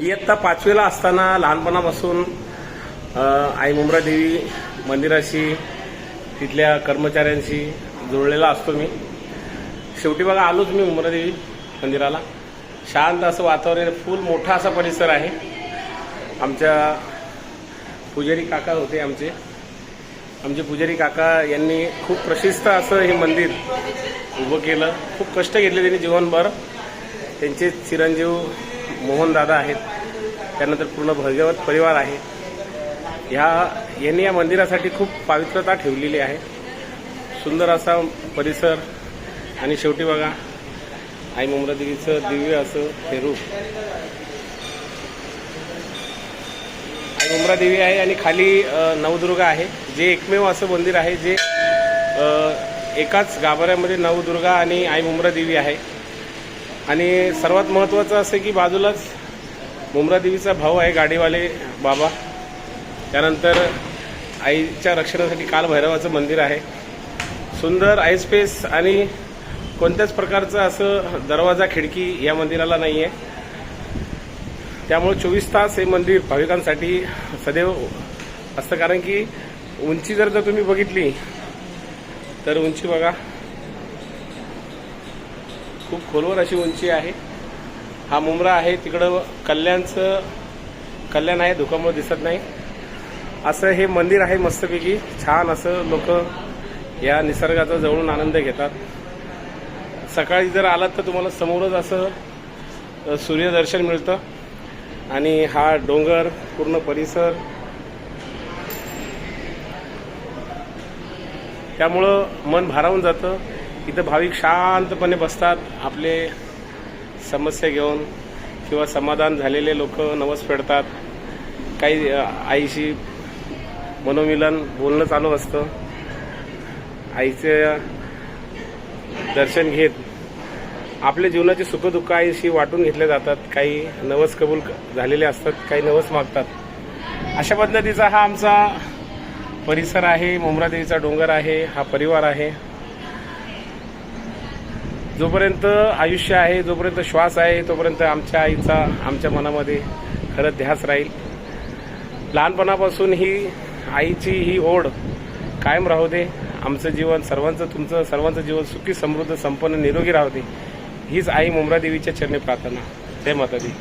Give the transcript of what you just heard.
इयत्ता पाचवीला असताना लहानपणापासून आई मुंब्रा देवी मंदिराशी तिथल्या कर्मचाऱ्यांशी जुळलेला असतो मी. शेवटी बघा आलोच मी मुंब्रा देवी मंदिराला. शांत असं वातावरण फुल मोठा असा परिसर आहे. आमच्या पुजारी काका होते आमचे. आमचे पुजारी काका यांनी खूप प्रशिस्त असं हे मंदिर उभं केलं. खूप कष्ट घेतले त्यांनी जीवनभर. त्यांचे चिरंजीव मोहनदादा आहेत. त्यानंतर पूर्ण भगवत परिवार आहे. ह्या यांनी या मंदिरासाठी खूप पावित्रता ठेवलेली आहे. सुंदर असा परिसर आणि शेवटी बघा आई मुंब्रादेवीचं दिव्य असं हे रूप. आई मुंब्रा देवी आहे आणि खाली नवदुर्गा आहे जे एकमेव असं मंदिर आहे जे एकाच गाभाऱ्यामध्ये नवदुर्गा आणि आई मुंब्रा देवी आहे. आणि सर्वात महत्त्वाचं असं की बाजूलाच मुंब्रा देवीचा भाऊ आहे गाडीवाले बाबा. त्यानंतर आईच्या रक्षणासाठी कालभैरवाचं मंदिर आहे. सुंदर आई स्पेस आणि कोणत्याच प्रकारचं असं दरवाजा खिडकी या मंदिराला नाही आहे त्यामुळे चोवीस तास हे मंदिर भाविकांसाठी सदैव असतं. कारण की उंची जर जर तुम्ही बघितली तर उंची बघा. खूप खोलवर अशी उंची आहे. हा मुंब्रा आहे. तिकडं कल्याणचं कल्याण आहे. धुकामुळे दिसत नाही. असं हे मंदिर आहे मस्तपैकी. छान असं लोक या निसर्गाचा जवळून आनंद घेतात. सकाळी जर आलात तर तुम्हाला समोरच असं सूर्यदर्शन मिळतं. आणि हा डोंगर पूर्ण परिसर. त्यामुळं मन भारावून जातं. इथं भाविक शांतपणे बसतात. आपले समस्या घेऊन किंवा समाधान झालेले लोक नवस फेडतात. काही आईशी मनोमिलन बोलणं चालू असतं. आईचे दर्शन घेत आपल्या जीवनाचे सुखदुःख आईशी वाटून घेतले जातात. काही नवस कबूल झालेले असतात काही नवस मागतात. अशा पद्धतीचा हा आमचा परिसर आहे. मुमरादेवीचा डोंगर आहे. हा परिवार आहे. जोपर्यंत आयुष्य आहे जोपर्यंत श्वास आहे तोपर्यंत आमच्या आईचा आमच्या मनामध्ये खरं ध्यास राहील. लहानपणापासून ही आईची ही ओढ कायम राहू दे. आमचं जीवन सर्वांचं तुमचं सर्वांचं जीवन सुखी समृद्ध संपन्न निरोगी राहू दे. हीच आई मुंब्रा देवीच्या चरणी प्रार्थना. जय माता दी.